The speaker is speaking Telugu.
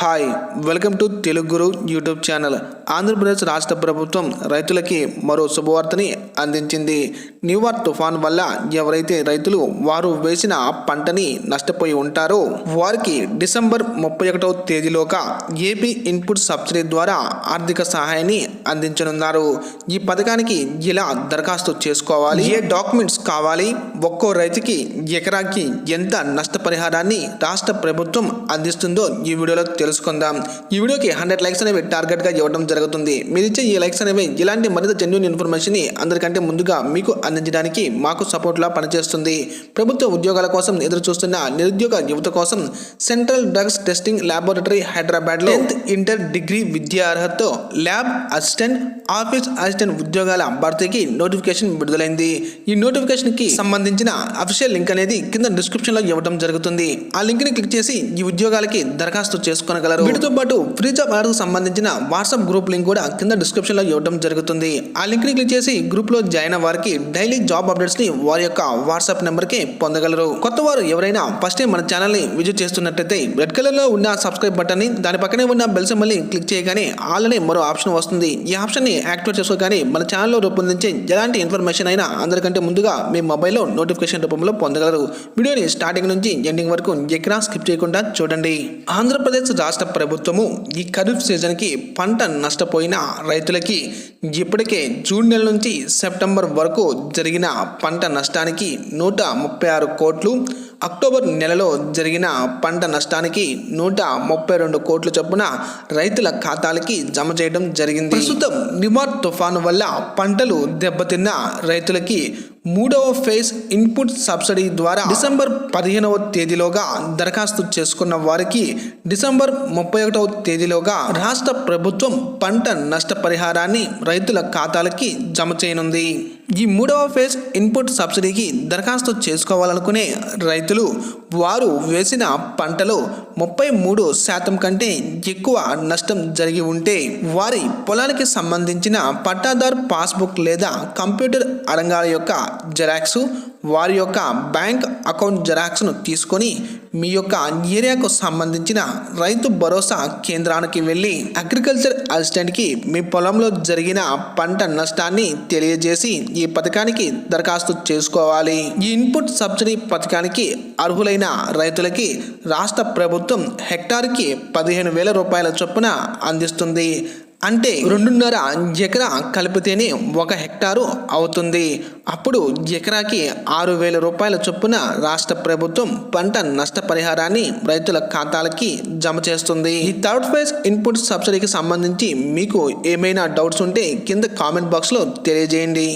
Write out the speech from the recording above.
Hi welcome to Telugu Guru YouTube channel Andhra Pradesh రాష్ట్ర ప్రభుత్వం రైతులకి మరో శుభవార్తని అందించింది. న్యూవార్ తుఫాన్ వల్ల ఎవరైతే రైతులు వారు వేసిన పంటని నష్టపోయి ఉంటారో వారికి డిసెంబర్ ముప్పై ఒకటవ తేదీలోగా ఏపీ ఇన్పుట్ సబ్సిడీ ద్వారా ఆర్థిక సహాయాన్ని అందించనున్నారు. ఈ పథకానికి ఇలా దరఖాస్తు చేసుకోవాలి? ఏ డాక్యుమెంట్స్ కావాలి? ఒక్కో రైతుకి ఎకరాకి ఎంత నష్టపరిహారాన్ని రాష్ట్ర ప్రభుత్వం అందిస్తుందో ఈ వీడియోలో తెలుసుకుందాం. ఈ వీడియోకి హండ్రెడ్ లైక్స్ అనేవి టార్గెట్గా ఇవ్వడం జరుగుతుంది. మీరు ఇచ్చే ఈ లైక్స్ అనేవి ఇలాంటి మరింత జెన్యున్ ఇన్ఫర్మేషన్ని అందరికంటే ముందుగా మీకు అందించడానికి మాకు సపోర్ట్లా పనిచేస్తుంది. ప్రభుత్వ ఉద్యోగాల కోసం ఎదురు చూస్తున్న నిరుద్యోగ యువత కోసం central drugs testing laboratory Hyderabad tenth inter degree విద్యా అర్హతతో ల్యాబ్ అసిస్టెంట్ ఆఫీస్ అసిస్టెంట్ ఉద్యోగాల భర్తీకి నోటిఫికేషన్ విడుదలైంది. ఈ నోటిఫికేషన్కి సంబంధించిన అఫీషియల్ లింక్ అనేది కింద డిస్క్రిప్షన్లో ఇవ్వడం జరుగుతుంది. ఆ లింక్ని క్లిక్ చేసి ఈ ఉద్యోగాలకి దరఖాస్తు చేసుకోగలరు వీటితో పాటు ఫ్రీ జాబ్ అలర్ట్ సంబంధించిన వాట్సాప్ గ్రూప్ లింక్ కూడా కింద డిస్క్రిప్షన్లో ఇవ్వడం జరుగుతుంది. ఆ లింక్ని క్లిక్ చేసి గ్రూప్లో జాయిన్ అవ్వ వారికి డైలీ జాబ్ అప్డేట్స్ని వారి యొక్క వాట్సాప్ నెంబర్కి పొందగలరు. కొత్త వారు ఎవరైనా ఫస్ట్ టైం మన ఛానల్ని విజిట్ చేస్తున్నట్టయితే రెడ్ కలర్లో ఉన్న సబ్స్క్రైబ్ బటన్ని దాని పక్కనే ఉన్న బెల్ సింబల్ని క్లిక్ చేయగానే ఆల్రెడీ మరో ఆప్షన్ వస్తుంది. ఈ ఆప్షన్ని యాక్టివేట్ చేసుకోగానే మన ఛానల్లో రూపొందించే ఎలాంటి ఇన్ఫర్మేషన్ అయినా అందరికంటే ముందుగా మీ మొబైల్లో నోటిఫికేషన్ రూపంలో పొందగలరు. వీడియోని స్టార్టింగ్ నుంచి ఎండింగ్ వరకు ఎక్కడా స్కిప్ చేయకుండా చూడండి. ఆంధ్రప్రదేశ్ రాష్ట్ర ప్రభుత్వము ఈ ఖరీఫ్ సీజన్కి పంట నష్టపోయిన రైతులకి ఇప్పటికే జూన్ నెల నుంచి సెప్టెంబర్ వరకు జరిగిన పంట నష్టానికి నూట ముప్పై ఆరు కోట్లు అక్టోబర్ నెలలో జరిగిన పంట నష్టానికి నూట ముప్పై రెండు కోట్ల చొప్పున రైతుల ఖాతాలకి జమ చేయడం జరిగింది. ప్రస్తుతం నిమార్ తుఫాను వల్ల పంటలు దెబ్బతిన్న రైతులకి మూడవ ఫేజ్ ఇన్పుట్ సబ్సిడీ ద్వారా డిసెంబర్ పదిహేనవ తేదీలోగా దరఖాస్తు చేసుకున్న వారికి డిసెంబర్ ముప్పై ఒకటవ తేదీలోగా రాష్ట్ర ప్రభుత్వం పంట నష్టపరిహారాన్ని రైతుల ఖాతాలకి జమ చేయనుంది. ఈ మూడవ ఫేజ్ ఇన్పుట్ సబ్సిడీకి దరఖాస్తు చేసుకోవాలనుకునే రైతులు వారు వేసిన పంటలో ముప్పై మూడు శాతం కంటే ఎక్కువ నష్టం జరిగి ఉంటే వారి పొలానికి సంబంధించిన పట్టాదార్ పాస్బుక్ లేదా కంప్యూటర్ అరంగాల యొక్క జెరాక్స్ వారి యొక్క బ్యాంక్ అకౌంట్ జెరాక్స్ను తీసుకొని మీ యొక్క ఏరియాకు సంబంధించిన రైతు భరోసా కేంద్రానికి వెళ్ళి అగ్రికల్చర్ అసిస్టెంట్కి మీ పొలంలో జరిగిన పంట నష్టాన్ని తెలియజేసి ఈ పథకానికి దరఖాస్తు చేసుకోవాలి. ఈ ఇన్పుట్ సబ్సిడీ పథకానికి అర్హులైన రైతులకి రాష్ట్ర ప్రభుత్వం హెక్టార్కి పదిహేను వేల రూపాయల చొప్పున అందిస్తుంది. అంటే రెండున్నర ఎకరా కలిపితేనే ఒక హెక్టారు అవుతుంది. అప్పుడు ఎకరాకి ఆరు వేల రూపాయల చొప్పున రాష్ట్ర ప్రభుత్వం పంట నష్టపరిహారాన్ని రైతుల ఖాతాలకి జమ చేస్తుంది. ఈ థర్డ్ ఫేజ్ ఇన్పుట్ సబ్సిడీకి సంబంధించి మీకు ఏమైనా డౌట్స్ ఉంటే కింద కామెంట్ బాక్స్లో తెలియజేయండి.